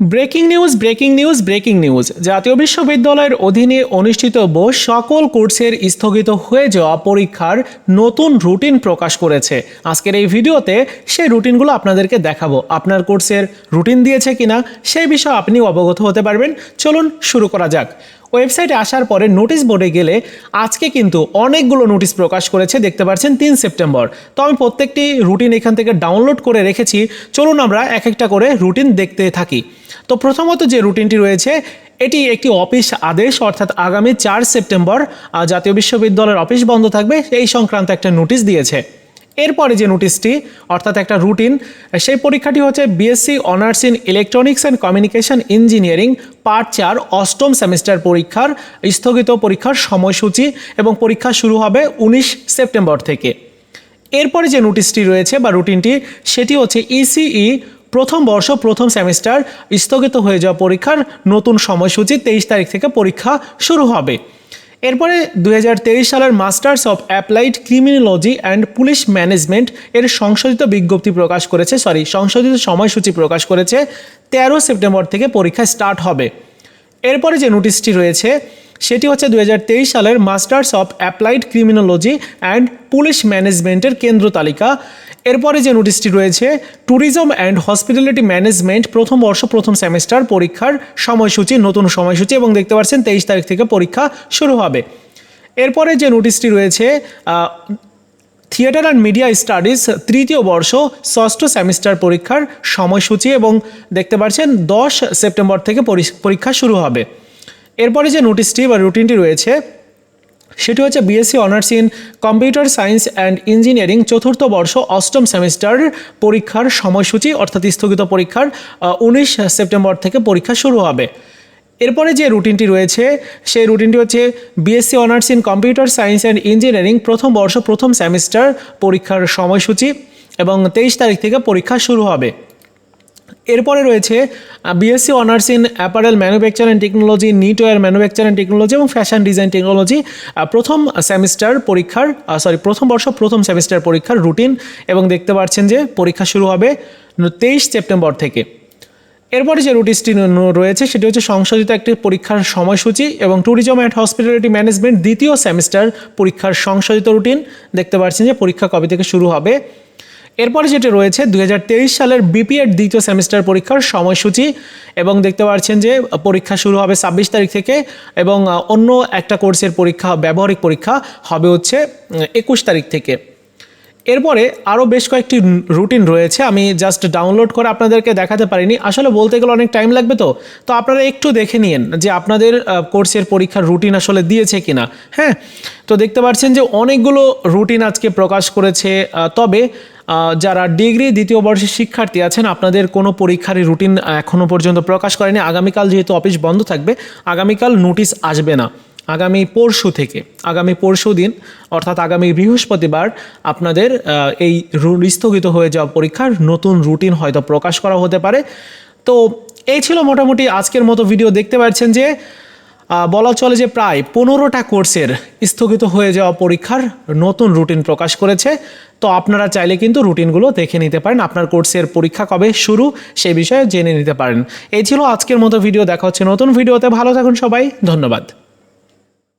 Breaking news breaking news breaking news. জাতীয় বিশ্ববিদ্যালয়ের অধীনে অনুষ্ঠিত বোস সকল কোর্সের স্থগিত হয়ে যাওয়া পরীক্ষার নতুন রুটিন প্রকাশ করেছে। আজকের এই ভিডিওতে সেই রুটিনগুলো আপনাদেরকে দেখাবো। আপনার কোর্সের রুটিন দিয়েছে কিনা, সেই বিষয়ে আপনি অবগত হতে পারবেন। চলুন শুরু করা যাক। ওয়েবসাইটে আসার পরে নোটিশ বোর্ডে গেলে আজকে কিন্তু অনেকগুলো নোটিশ প্রকাশ করেছে, দেখতে পাচ্ছেন তিন সেপ্টেম্বর। তো আমি প্রত্যেকটি রুটিন এখান থেকে ডাউনলোড করে রেখেছি। চলুন আমরা এক একটা করে রুটিন দেখতে থাকি। তো প্রথমত যে রুটিনটি রয়েছে, এটি একটি অফিস আদেশ, অর্থাৎ আগামী চার সেপ্টেম্বর জাতীয় বিশ্ববিদ্যালয়ের অফিস বন্ধ থাকবে, এই সংক্রান্ত একটা নোটিশ দিয়েছে। এরপরে যে নোটিশটি, অর্থাৎ একটা রুটিন, সেই পরীক্ষাটি হচ্ছে BSc honours in electronics and communication engineering part চার, অষ্টম সেমিস্টার পরীক্ষার, স্থগিত পরীক্ষার সময়সূচি এবং পরীক্ষা শুরু হবে উনিশ সেপ্টেম্বর থেকে। এরপরে যে নোটিশটি রয়েছে বা রুটিনটি, সেটি হচ্ছে ইসিই প্রথম বর্ষ, প্রথম সেমিস্টার স্থগিত হয়ে যাওয়া পরীক্ষার নতুন সময়সূচি তেইশ তারিখ থেকে পরীক্ষা শুরু হবে। এরপরে দু হাজার তেইশ সালের masters of applied criminology and police management এর সংশোধিত বিজ্ঞপ্তি প্রকাশ করেছে সরি সংশোধিত সময়সূচি প্রকাশ করেছে, তেরো সেপ্টেম্বর থেকে পরীক্ষা স্টার্ট হবে। এরপরে যে নোটিশটি রয়েছে, সেটি হচ্ছে দু হাজার তেইশ সালের masters of applied criminology and police ম্যানেজমেন্টের কেন্দ্র তালিকা। এরপরে যে নোটিশটি রয়েছে ট্যুরিজম অ্যান্ড হসপিটালিটি ম্যানেজমেন্ট প্রথম বর্ষ, প্রথম সেমিস্টার পরীক্ষার সময়সূচি, নতুন সময়সূচি এবং দেখতে পাচ্ছেন তেইশ তারিখ থেকে পরীক্ষা শুরু হবে। এরপরে যে নোটিশটি রয়েছে থিয়েটার অ্যান্ড মিডিয়া স্টাডিজ তৃতীয় বর্ষ ষষ্ঠ সেমিস্টার পরীক্ষার সময়সূচি এবং দেখতে পাচ্ছেন দশ সেপ্টেম্বর থেকে পরীক্ষা শুরু হবে। এরপরে যে নোটিশটি বা রুটিনটি রয়েছে, সেটি হচ্ছে BSc honours in computer science and engineering চতুর্থ বর্ষ অষ্টম সেমিস্টার পরীক্ষার সময়সূচি অর্থাৎ স্থগিত পরীক্ষার উনিশ সেপ্টেম্বর থেকে পরীক্ষা শুরু হবে। এরপরে যে রুটিনটি রয়েছে, সেই রুটিনটি হচ্ছে BSc honours in computer science and engineering প্রথম বর্ষ, প্রথম সেমিস্টার পরীক্ষার সময়সূচি এবং তেইশ তারিখ থেকে পরীক্ষা শুরু হবে। এরপরে রয়েছে BSc honours in apparel manufacture and technology knitwear manufacture and technology এবং ফ্যাশন ডিজাইন টেকনোলজি প্রথম সেমিস্টার পরীক্ষার সরি প্রথম বর্ষ, প্রথম সেমিস্টার পরীক্ষার রুটিন এবং দেখতে পাচ্ছেন যে পরীক্ষা শুরু হবে তেইশ সেপ্টেম্বর থেকে। এরপরে যে রুটিনটি রয়েছে সেটি হচ্ছে সংশোধিত একটি পরীক্ষার সময়সূচি এবং ট্যুরিজম অ্যান্ড হসপিটালিটি ম্যানেজমেন্ট দ্বিতীয় সেমিস্টার পরীক্ষার সংশোধিত রুটিন। দেখতে পাচ্ছেন যে পরীক্ষা কবে থেকে শুরু হবে। এরপরে যেটা রয়েছে দু হাজার তেইশ সালের বিপিএড দ্বিতীয় সেমিস্টার পরীক্ষার সময়সূচি এবং দেখতে পাচ্ছেন যে পরীক্ষা শুরু হবে ছাব্বিশ তারিখ থেকে এবং অন্য একটা কোর্সের পরীক্ষা, ব্যবহারিক পরীক্ষা হবে হচ্ছে একুশ তারিখ থেকে। এরপরে আরও বেশ কয়েকটি রুটিন রয়েছে। আমি জাস্ট ডাউনলোড করে আপনাদেরকে দেখাতে পারিনি। আসলে বলতে গেলে অনেক টাইম লাগবে তো। তো আপনারা একটু দেখে নিন যে আপনাদের কোর্সের পরীক্ষার রুটিন আসলে দিয়েছে কিনা। হ্যাঁ? তো দেখতে পাচ্ছেন যে অনেকগুলো রুটিন আজকে প্রকাশ করেছে। তবে যারা ডিগ্রি দ্বিতীয় বর্ষের শিক্ষার্থী আছেন, আপনাদের কোনো পরীক্ষারই রুটিন এখনও পর্যন্ত প্রকাশ করেনি। আগামীকাল যেহেতু অফিস বন্ধ থাকবে, আগামীকাল নোটিশ আসবে না। আগামী পরশু থেকে, আগামী পরশু দিন, অর্থাৎ আগামী বৃহস্পতিবার আপনাদের এই স্থগিত হয়ে যাওয়া পরীক্ষার নতুন রুটিন হয়তো প্রকাশ করা হতে পারে। তো এই ছিল মোটামুটি আজকের মতো ভিডিও দেখতে পাচ্ছেন যে বলা চলে যে প্রায় পনেরোটা কোর্সের স্থগিত হয়ে যাওয়া পরীক্ষার নতুন রুটিন প্রকাশ করেছে। তো আপনারা চাইলে কিন্তু রুটিনগুলো দেখে নিতে পারেন, আপনার কোর্সের পরীক্ষা কবে শুরু সে বিষয়ে জেনে নিতে পারেন। এই ছিল আজকের মতো ভিডিও দেখা হচ্ছে নতুন ভিডিওতে ভালো থাকুন সবাই, ধন্যবাদ।